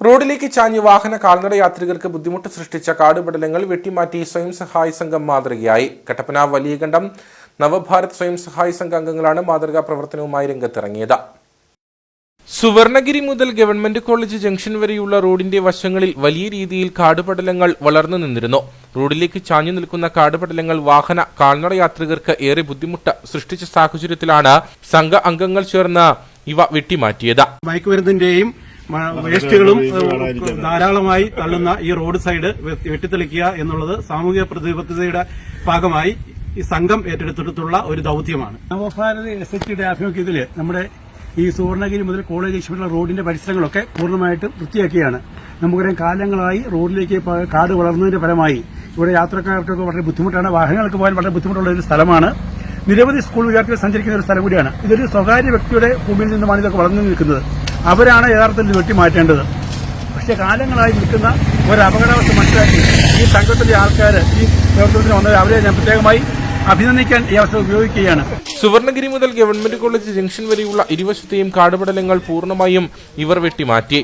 റോഡിലേക്ക് ചാഞ്ഞ് വാഹന കാൽനട യാത്രികർക്ക് ബുദ്ധിമുട്ട് സൃഷ്ടിച്ച കാടുപടലങ്ങൾ വെട്ടിമാറ്റി സ്വയം സഹായ സംഘം മാതൃകയായി. കട്ടപ്പന വലിയകണ്ഠം നവഭാരത് സ്വയം സഹായ സംഘ അംഗങ്ങളാണ് മാതൃകാ പ്രവർത്തനവുമായി രംഗത്തിറങ്ങിയത്. സുവർണഗിരി മുതൽ ഗവൺമെന്റ് കോളേജ് ജംഗ്ഷൻ വരെയുള്ള റോഡിന്റെ വശങ്ങളിൽ വലിയ രീതിയിൽ കാടുപടലങ്ങൾ വളർന്നു നിന്നിരുന്നു. റോഡിലേക്ക് ചാഞ്ഞു നിൽക്കുന്ന കാടുപടലങ്ങൾ വാഹന കാൽനട യാത്രികർക്ക് ഏറെ ബുദ്ധിമുട്ട് സൃഷ്ടിച്ച സാഹചര്യത്തിലാണ് സംഘ അംഗങ്ങൾ ചേർന്ന് ഇവ വെട്ടിമാറ്റിയത്. മയക്കുമരുന്നിന്റെയും വേസ്റ്റുകളും ധാരാളമായി തള്ളുന്ന ഈ റോഡ് സൈഡ് വെട്ടിത്തെളിക്കുക എന്നുള്ളത് സാമൂഹിക പ്രതിബദ്ധതയുടെ ഭാഗമായി ഈ സംഘം ഏറ്റെടുത്തിട്ടുള്ള ഒരു ദൌത്യമാണ്. നവഭാരത് എസ് എച്ച് യുടെ ആഭിമുഖ്യത്തിൽ നമ്മുടെ ഈ സുവർണഗിരി മുതൽ കോളേജ് ലക്ഷ്യമുള്ള റോഡിന്റെ പരിസരങ്ങളൊക്കെ പൂർണമായിട്ടും വൃത്തിയാക്കിയാണ്. നമുക്കറിയാം കാലങ്ങളായി റോഡിലേക്ക് കാട് വളർന്നതിന്റെ ഫലമായി ഇവിടെ യാത്രക്കാർക്കൊക്കെ വളരെ ബുദ്ധിമുട്ടാണ്. വാഹനങ്ങൾക്ക് പോകാൻ വളരെ ബുദ്ധിമുട്ടുള്ള ഒരു സ്ഥലമാണ്. നിരവധി സ്കൂൾ വിദ്യാർത്ഥികൾ സഞ്ചരിക്കുന്ന ഒരു സ്ഥലം കൂടിയാണ്. ഇതൊരു സ്വകാര്യ വ്യക്തിയുടെ ഭൂമിയിൽ നിന്നുമാണ് ഇതൊക്കെ വളർന്നു നിൽക്കുന്നത്. അവരാണ് യഥാർത്ഥത്തിൽ വെട്ടി വെട്ടിമാറ്റേണ്ടത്. പക്ഷെ കാലങ്ങളായി നിൽക്കുന്ന ഒരു അപകടാവസ്ഥ മനസ്സിലാക്കി ഈ സംഘത്തിലെ ആൾക്കാർ ഈ പ്രവർത്തനത്തിന് വന്നത് അവരെ ഞാൻ പ്രത്യേകമായി അഭിനന്ദിക്കാൻ ഈ അവസരം ഉപയോഗിക്കുകയാണ്. സുവർണഗിരി മുതൽ ഗവൺമെന്റ് കോളേജ് ജംഗ്ഷൻ വരെയുള്ള ഇരുവശത്തെയും കാടുപടലങ്ങൾ പൂർണമായും ഇവർ വെട്ടിമാറ്റി.